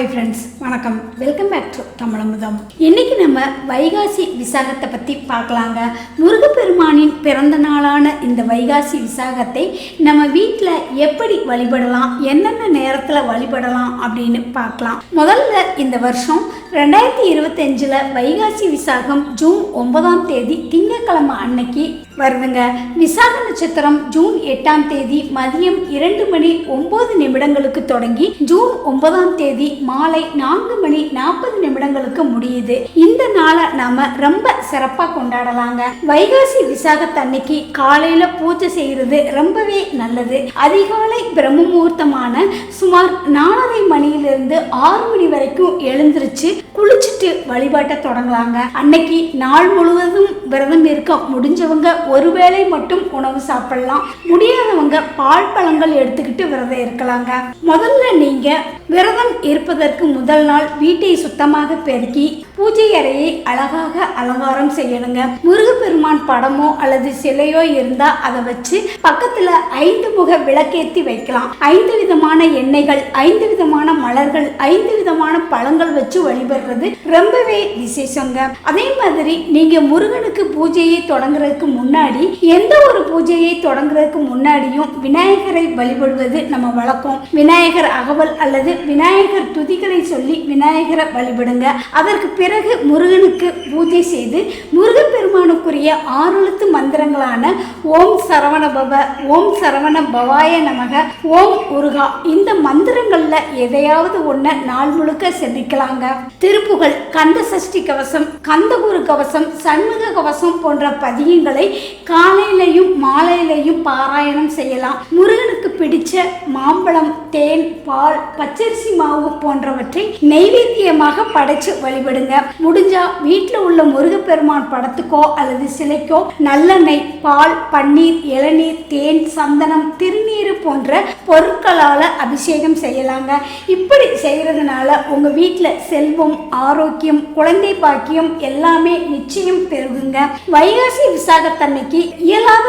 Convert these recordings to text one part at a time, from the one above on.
Hi friends வணக்கம். Welcome back to Tamilamudham. இன்னைக்கு நம்ம வைகாசி விசாகத்தை பற்றி பார்க்கலாங்க. முருகப்பெருமானின் பிறந்த நாளான இந்த வைகாசி விசாகத்தை நம்ம வீட்டில் எப்படி வழிபடலாம் என்னென்ன நேரத்தில் வழிபடலாம் அப்படின்னு பார்க்கலாம். முதல்ல இந்த வருஷம் ரெண்டாயிரத்தி இருபத்தஞ்சில் வைகாசி விசாகம் ஜூன் ஒன்பதாம் தேதி திங்கட்கிழமை அன்னைக்கு வருதுங்க. விசாக நட்சத்திரம் ஜூன் எட்டாம் தேதி மதியம் இரண்டு மணி ஒன்பது நிமிடங்களுக்கு தொடங்கி ஜூன் ஒன்பதாம் தேதி மாலை நான்கு மணி நாற்பது நிமிடங்களுக்கு முடியுது. இந்த நாளை நாம ரொம்ப சிறப்பா கொண்டாடலாங்க. வைகாசி விசாகத்தன்னைக்கு காலையில பூஜை செய்யறது ரொம்பவே நல்லது. அதிகாலை பிரம்ம முகூர்த்தமான சுமார் நாலரை மணியிலிருந்து ஆறு மணி வரைக்கும் எழுந்திருச்சு குளிச்சுட்டு வழிபாட்டை தொடங்கலாங்க. அன்னைக்கு நாள் முழுவதும் விரதம் இருக்க முடிஞ்சவங்க ஒருவேளை மட்டும் உணவு சாப்பிடலாம். முடியாதவங்க பால் பழங்கள் எடுத்துக்கிட்டு விரதம் இருக்கலாங்க. முதல்ல நீங்க விரதம் இருப்பது இருப்பதற்கு முதல் நாள் வீட்டை சுத்தமாக பெருக்கி பூஜை அறையை அழகாக அலங்காரம் செய்யணுங்க. முருகப்பெருமான் படமோ அல்லது சிலையோ இருந்தா அதை வச்சு பக்கத்துல ஐந்து முக விளக்கேற்றி வைக்கலாம். ஐந்து விதமான எண்ணெய்கள் ஐந்து விதமான மலர்கள் ஐந்து விதமான பழங்கள் வச்சு வழிபடுறது ரொம்பவே விசேஷங்க. அதே மாதிரி நீங்க முருகனுக்கு பூஜையை தொடங்குறதுக்கு முன்னாடி எந்த ஒரு பூஜையை தொடங்குறதுக்கு முன்னாடியும் விநாயகரை வழிபடுவது நம்ம வழக்கம். விநாயகர் அகவல் அல்லது விநாயகர் துதிகளை சொல்லி விநாயகரை வழிபடுங்க. அதற்கு பிறகு முருகனுக்கு பூஜை செய்து முருகப்பெருமானுக்குரிய ஆறுழுத்து மந்திரங்களான ஓம் சரவண பவ ஓம் சரவண பவாய நமக ஓம் உருகா. இந்த மந்திரங்கள்ல எதையாவது ஒண்ண நாள் முழுக்க செபிக்கலாங்க. திருப்புகழ் கந்த சஷ்டி கவசம் கந்தகுரு கவசம் சண்முக கவசம் போன்ற பதியங்களை காலையிலையும் மாலையிலையும் பாராயணம் செய்யலாம். முருகன் முருகனுக்கு பிடிச்ச மாம்பழம் தேன் பால் பச்சரிசி மாவு போன்றவற்றை நெய்வேத்தியமாக படைச்சு வழிபடுங்க. முடிஞ்சா வீட்டில் உள்ள முருகப்பெருமான் படத்துக்கோ அல்லது சிலைக்கோ நல்லெண்ணெய் பால் பன்னீர் இளநீர் தேன் சந்தனம் திருநீர் போன்ற பொருட்களால் அபிஷேகம் செய்யலாங்க. இப்படி செய்கிறதுனால உங்கள் வீட்டில் செல்வம் ஆரோக்கியம் குழந்தை பாக்கியம் எல்லாமே நிச்சயம் பெருகுங்க. வைகாசி விசாகத்தன்னைக்கு இயலாத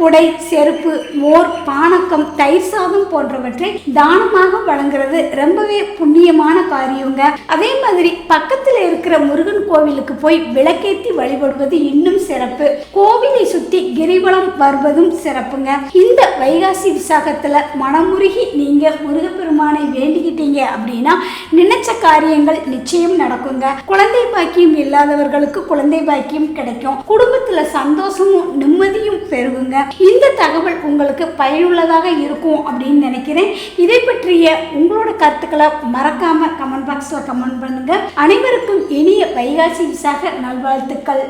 குடை செருப்பு மோர் பானக்கம் தயிர் சாதம் போன்றவற்றை தானமாக வழங்குறது ரொம்பவே புண்ணியமான காரியங்க. அதே மாதிரி பக்கத்தில் இருக்கிற முருகன் கோவிலுக்கு போய் விளக்கேத்தி வழிபடுவது இன்னும் சிறப்பு. கோவிலை சுற்றி கிரிவலம் வருவதும் சிறப்புங்க. இந்த வைகாசி விசாகத்தில் மனமுருகி நீங்கள் முருகப்பெருமானை வேண்டிக்கிட்டீங்க அப்படின்னா நினைச்ச காரியங்கள் நிச்சயம் நடக்குங்க. குழந்தை பாக்கியம் இல்லாதவர்களுக்கு குழந்தை பாக்கியம் கிடைக்கும். குடும்பத்தில் சந்தோஷமும் நிம்மதியும் பெருகுங்க. இந்த தகவல் உங்களுக்கு பயனுள்ளதாக இருக்கும் அப்படின்னு நினைக்கிறேன். இதை பற்றிய உங்களோட கருத்துக்களை மறக்காம கமெண்ட் பாக்ஸ்ல கமெண்ட் பண்ணுங்க. அனைவருக்கும் இனிய வைகாசி விசாக நல்வாழ்த்துக்கள்.